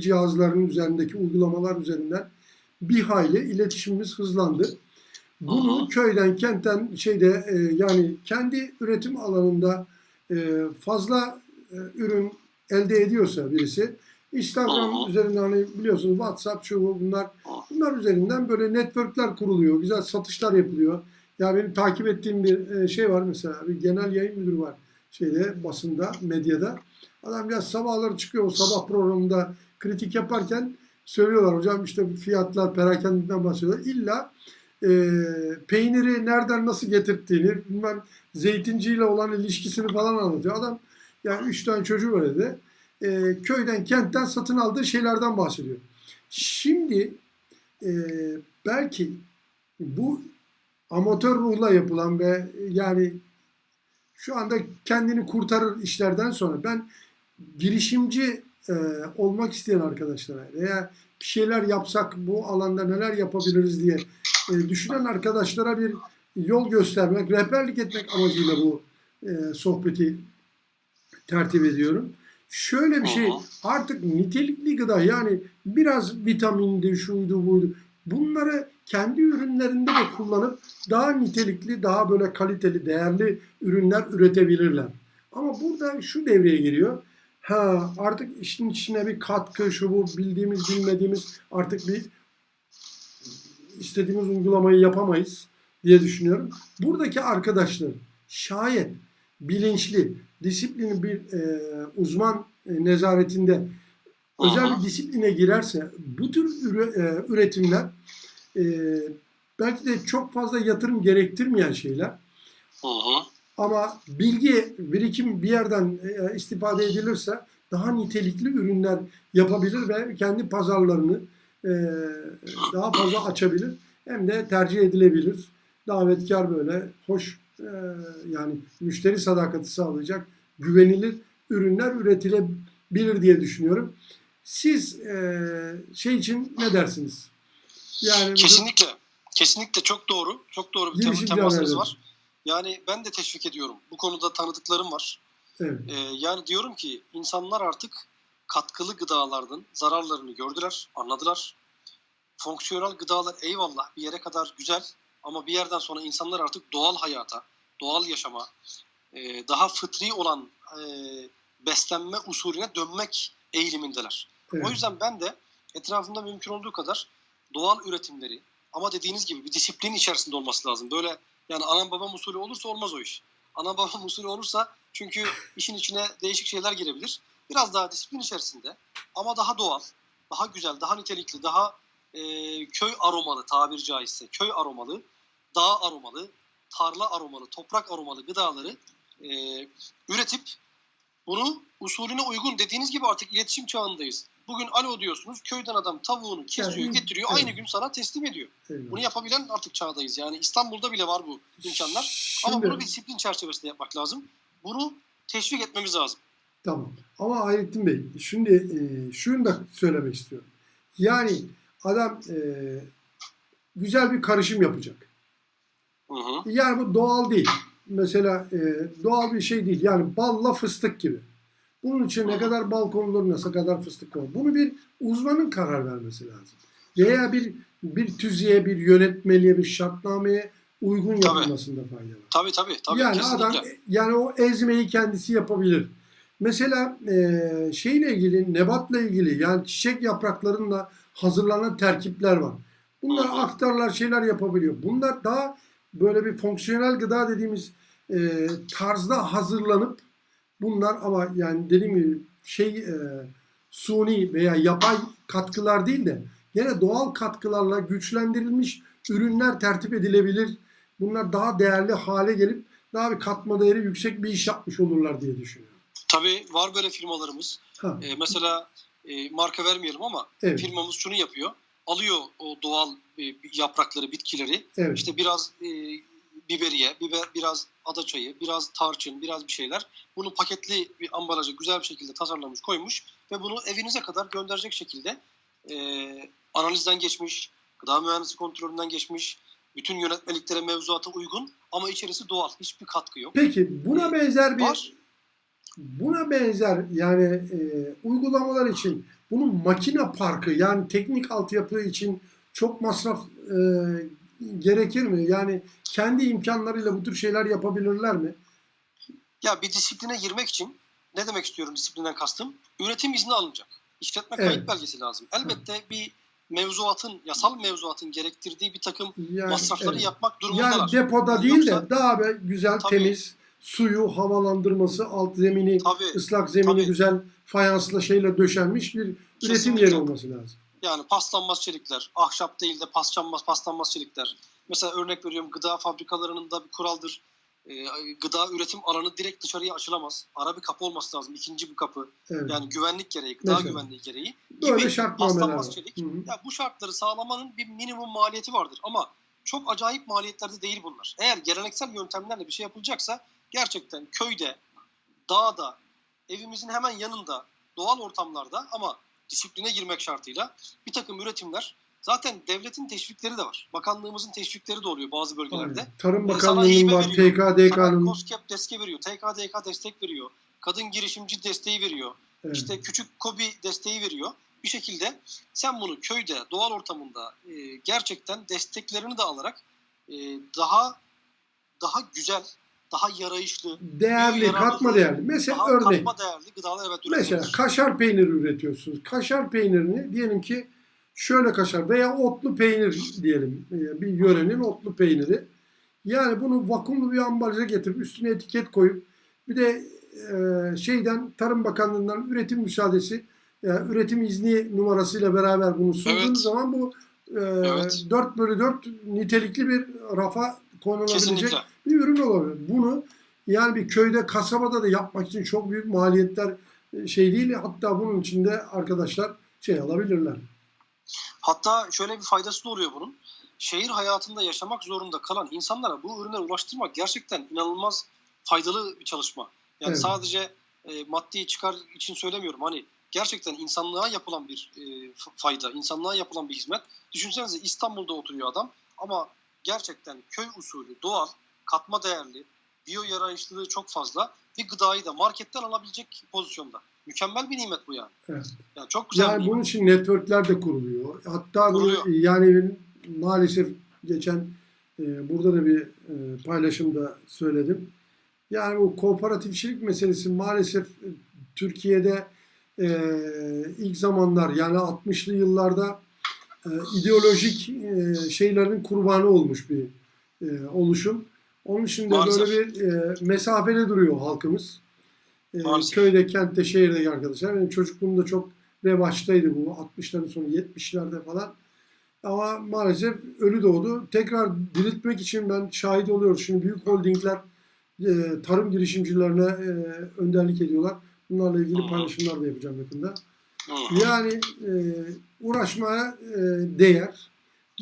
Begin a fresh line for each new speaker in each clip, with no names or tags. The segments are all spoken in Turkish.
cihazların üzerindeki uygulamalar üzerinden bir hayli iletişimimiz hızlandı. Bunu
Aha.
köyden, kentten şeyde e, yani kendi üretim alanında e, fazla e, ürün elde ediyorsa birisi Instagram
Aha.
üzerinden hani biliyorsunuz WhatsApp şu bu bunlar bunlar üzerinden böyle networkler kuruluyor. Güzel satışlar yapılıyor. Ya benim takip ettiğim bir e, şey var mesela bir genel yayın müdürü var şeyde basında, medyada. Adam ya sabahları çıkıyor o sabah programında kritik yaparken söylüyorlar hocam işte fiyatlar perakendeden bahsediyorlar. İlla e, peyniri nereden nasıl getirttiğini, bilmem zeytinciyle olan ilişkisini falan anlatıyor. Adam yani üç tane çocuğu var evde. E, köyden, kentten satın aldığı şeylerden bahsediyor. Şimdi e, belki bu amatör ruhla yapılan ve yani şu anda kendini kurtarır işlerden sonra ben girişimci e, olmak isteyen arkadaşlara veya bir şeyler yapsak bu alanda neler yapabiliriz diye e, düşünen arkadaşlara bir yol göstermek, rehberlik etmek amacıyla bu e, sohbeti tertip ediyorum. Şöyle bir şey artık nitelikli gıda yani biraz vitamindi, şuydu buydu. Bunları kendi ürünlerinde de kullanıp daha nitelikli, daha böyle kaliteli, değerli ürünler üretebilirler. Ama burada şu devreye giriyor. Ha artık işin içine bir katkı, şu bu bildiğimiz bilmediğimiz artık bir istediğimiz uygulamayı yapamayız diye düşünüyorum. Buradaki arkadaşlar şayet bilinçli, disiplini bir e, uzman e, nezaretinde özel
Aha.
bir disipline girerse bu tür e, üretimler e, belki de çok fazla yatırım gerektirmeyen şeyler
Hı hı.
ama bilgi birikim bir yerden e, istifade edilirse daha nitelikli ürünler yapabilir ve kendi pazarlarını e, daha fazla açabilir. Hem de tercih edilebilir. Davetkar böyle hoş e, yani müşteri sadakati sağlayacak güvenilir ürünler üretilebilir diye düşünüyorum. Siz e, şey için ne dersiniz? Yani
Kesinlikle. Kesinlikle çok doğru. Çok doğru bir tem- temasınız var. Yani ben de teşvik ediyorum. Bu konuda tanıdıklarım var.
evet.
Ee, yani diyorum ki insanlar artık katkılı gıdalardan zararlarını gördüler, anladılar. Fonksiyonel gıdalar eyvallah bir yere kadar güzel ama bir yerden sonra insanlar artık doğal hayata, doğal yaşama, e, daha fıtri olan e, beslenme usulüne dönmek eğilimindeler.
Evet.
O yüzden ben de etrafımda mümkün olduğu kadar doğal üretimleri ama dediğiniz gibi bir disiplin içerisinde olması lazım. Böyle yani anam babam usulü olursa olmaz o iş. Anam babam usulü olursa çünkü işin içine değişik şeyler girebilir. Biraz daha disiplin içerisinde ama daha doğal, daha güzel, daha nitelikli, daha e, köy aromalı tabiri caizse köy aromalı, dağ aromalı, tarla aromalı, toprak aromalı gıdaları e, üretip bunu usulüne uygun dediğiniz gibi artık iletişim çağındayız. Bugün alo diyorsunuz köyden adam tavuğunu kesiyor
Yani,
getiriyor
evet.
aynı gün sana teslim ediyor.
Eyvallah.
Bunu yapabilen artık çağdayız. Yani İstanbul'da bile var bu imkanlar. Ama
Şimdi-
bunu bir disiplin çerçevesinde yapmak lazım. Bunu teşvik etmemiz lazım.
Tamam. Ama Hayrettin Bey, şimdi e, şunu da söylemek istiyorum. Yani adam e, güzel bir karışım yapacak.
Hı hı.
Yani bu doğal değil. Mesela e, doğal bir şey değil. Yani balla fıstık gibi. Bunun için ne kadar bal konulur, ne kadar fıstık konulur. Bunu bir uzmanın karar vermesi lazım. Veya bir bir tüzüğe, bir yönetmeliğe, bir şartnameye uygun
Tabii.
yapılmasında fayda var.
Tabii tabii. tabii
yani
kesinlikle.
adam yani o ezmeyi kendisi yapabilir. Mesela e, şeyle ilgili nebatla ilgili yani çiçek yapraklarında hazırlanan terkipler var. Bunlar aktarlar şeyler yapabiliyor. Bunlar daha böyle bir fonksiyonel gıda dediğimiz e, tarzda hazırlanıp bunlar ama yani dediğim gibi şey e, suni veya yapay katkılar değil de gene doğal katkılarla güçlendirilmiş ürünler tertip edilebilir. Bunlar daha değerli hale gelip daha bir katma değeri yüksek bir iş yapmış olurlar diye düşünüyorum.
Tabii var böyle firmalarımız.
Ha,
Ee, mesela e, marka vermeyelim ama
evet,
firmamız şunu yapıyor. Alıyor o doğal e, yaprakları, bitkileri.
evet.
İşte biraz e, biberiye, biber, biraz adaçayı, biraz tarçın, biraz bir şeyler. Bunu paketli bir ambalaja güzel bir şekilde tasarlamış, koymuş ve bunu evinize kadar gönderecek şekilde e, analizden geçmiş, gıda mühendisi kontrolünden geçmiş, bütün yönetmeliklere, mevzuata uygun ama içerisi doğal, hiçbir katkı yok.
Peki buna benzer bir
Var.
Buna benzer yani e, uygulamalar için bunun makine parkı yani teknik altyapı için çok masraf e, gerekir mi? Yani kendi imkanlarıyla bu tür şeyler yapabilirler mi?
Ya bir disipline girmek için ne demek istiyorum disiplinden kastım? Üretim izni alınacak. İşletme
Evet.
kayıt belgesi lazım. Elbette bir mevzuatın, yasal mevzuatın gerektirdiği bir takım
Yani,
masrafları
evet.
yapmak durumundalar.
Yani depoda değil de
yoksa-
daha böyle güzel,
Tabii.
temiz, suyu havalandırması, alt zemini,
Tabii
ıslak zemini
Tabii.
güzel fayansla şeyle döşenmiş bir üretim
Kesinlikle.
yeri olması lazım.
yani paslanmaz çelikler, ahşap değil de paslanmaz, paslanmaz çelikler. Mesela örnek veriyorum gıda fabrikalarının da bir kuraldır. Ee, gıda üretim alanı direkt dışarıya açılamaz. Ara bir kapı olması lazım. İkinci bir kapı.
Evet.
Yani güvenlik gereği, gıda
Mesela.
güvenliği gereği.
Böyle
gibi paslanmaz çelik.
Hı hı.
Ya bu şartları sağlamanın bir minimum maliyeti vardır ama çok acayip maliyetlerde değil bunlar. Eğer geleneksel yöntemlerle bir şey yapılacaksa gerçekten köyde, dağda, evimizin hemen yanında, doğal ortamlarda ama disipline girmek şartıyla bir takım üretimler zaten devletin teşvikleri de var. Bakanlığımızın teşvikleri de oluyor bazı bölgelerde.
Aynen. Tarım Bakanlığı'nın var, TKDK'nın.
COSGAP destek veriyor, TKDK destek veriyor, kadın girişimci desteği veriyor.
Evet.
İşte küçük kobi desteği veriyor. Bir şekilde sen bunu köyde, doğal ortamında e, gerçekten desteklerini de alarak e, daha daha güzel, daha yarayışlı,
Değerli, katma değerli. Mesela
daha
örnek.
katma değerli gıdalar evet
Mesela kaşar peyniri üretiyorsunuz. Kaşar peynirini diyelim ki şöyle kaşar veya otlu peynir diyelim. Ee, Bir yörenin otlu peyniri. Yani bunu vakumlu bir ambalaja getirip üstüne etiket koyup bir de e, şeyden Tarım Bakanlığı'ndan üretim müsaadesi e, üretim izni numarasıyla beraber bunu sunduğunuz
Evet.
zaman bu e,
Evet.
4 bölü 4 nitelikli bir rafa konulabilecek
Kesinlikle.
Bir ürün olabilir. Bunu yani bir köyde, kasabada da yapmak için çok büyük maliyetler e, şey değil. Hatta bunun içinde arkadaşlar şey alabilirler.
Hatta şöyle bir faydası da oluyor bunun. Şehir hayatında yaşamak zorunda kalan insanlara bu ürünleri ulaştırmak gerçekten inanılmaz faydalı bir çalışma. Yani
Evet.
sadece e, maddi çıkar için söylemiyorum. Hani gerçekten insanlığa yapılan bir e, fayda, insanlığa yapılan bir hizmet. Düşünsenize İstanbul'da oturuyor adam ama gerçekten köy usulü, doğal, katma değerli, biyo yarayışlılığı çok fazla bir gıdayı da marketten alabilecek pozisyonda. Mükemmel bir nimet bu yani.
Evet.
Yani çok güzel bir
Yani
nimet.
bunun için networkler de kuruluyor. Hatta
Kuruluyor.
yani maalesef geçen e, burada da bir e, paylaşımda söyledim. Yani bu kooperatifçilik meselesi maalesef e, Türkiye'de e, ilk zamanlar yani 60'lı yıllarda e, ideolojik e, şeylerin kurbanı olmuş bir e, oluşum. Onun için de
Maalesef.
böyle bir e, mesafede duruyor halkımız. E,
Maalesef.
köyde, kentte, şehirdeki arkadaşlar. Benim çocukluğumda çok revaçtaydı bu 60'ların sonu 70'lerde falan. Ama maalesef ölü doğdu. Tekrar diriltmek için ben şahit oluyoruz. Şimdi büyük holdingler e, tarım girişimcilerine e, önderlik ediyorlar. Bunlarla ilgili
hı.
paylaşımlar da yapacağım yakında.
Hı.
Yani e, uğraşmaya e, değer.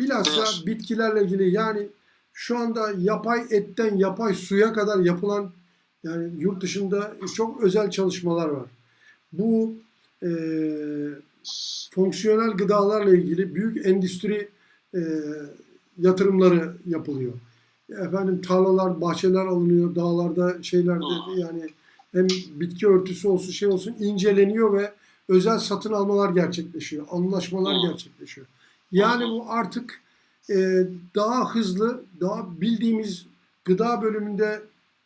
Bilhassa
Değer.
bitkilerle ilgili yani şu anda yapay etten yapay suya kadar yapılan yani yurt dışında çok özel çalışmalar var. Bu e, fonksiyonel gıdalarla ilgili büyük endüstri e, yatırımları yapılıyor. Efendim tarlalar, bahçeler alınıyor, dağlarda şeylerde yani hem bitki örtüsü olsun şey olsun inceleniyor ve özel satın almalar gerçekleşiyor. Anlaşmalar gerçekleşiyor. Yani bu artık e, daha hızlı, daha bildiğimiz gıda bölümünde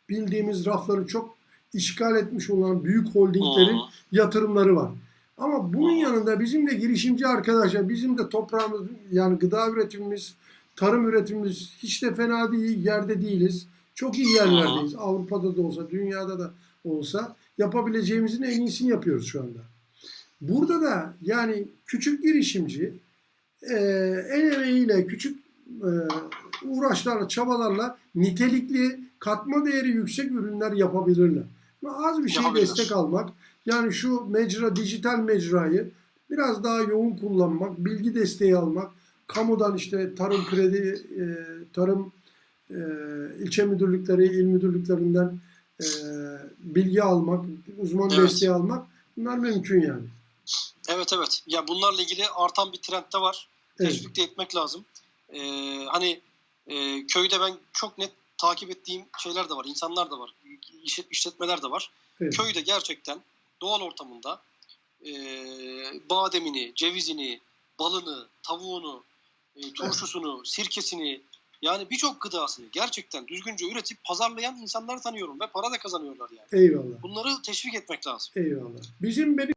bildiğimiz rafları çok işgal etmiş olan büyük holdinglerin
Hı.
yatırımları var. Ama bunun yanında bizim de girişimci arkadaşlar, bizim de toprağımız yani gıda üretimimiz, tarım üretimimiz hiç de fena değil, yerde değiliz. Çok iyi yerlerdeyiz. Avrupa'da da olsa, dünyada da olsa yapabileceğimizin en iyisini yapıyoruz şu anda. Burada da yani küçük girişimci e, el emeğiyle, küçük e, uğraşlarla, çabalarla nitelikli, katma değeri yüksek ürünler yapabilirler. Ama az bir şey destek almak, yani şu mecra, dijital mecrayı biraz daha yoğun kullanmak, bilgi desteği almak, kamudan işte tarım kredi, e, tarım e, ilçe müdürlükleri, il müdürlüklerinden e, bilgi almak, uzman
Evet.
desteği almak bunlar mümkün yani.
Evet evet. Ya bunlarla ilgili artan bir trend de var.
Evet.
Teşvik de etmek lazım. Ee, hani e, köyde ben çok net takip ettiğim şeyler de var. insanlar da var. iş- işletmeler de var.
Evet.
köyde gerçekten doğal ortamında e, bademini, cevizini, balını, tavuğunu, e, turşusunu, sirkesini yani birçok gıdasını gerçekten düzgünce üretip pazarlayan insanları tanıyorum ve para da kazanıyorlar yani.
Eyvallah.
Bunları teşvik etmek lazım.
Eyvallah. Bizim benim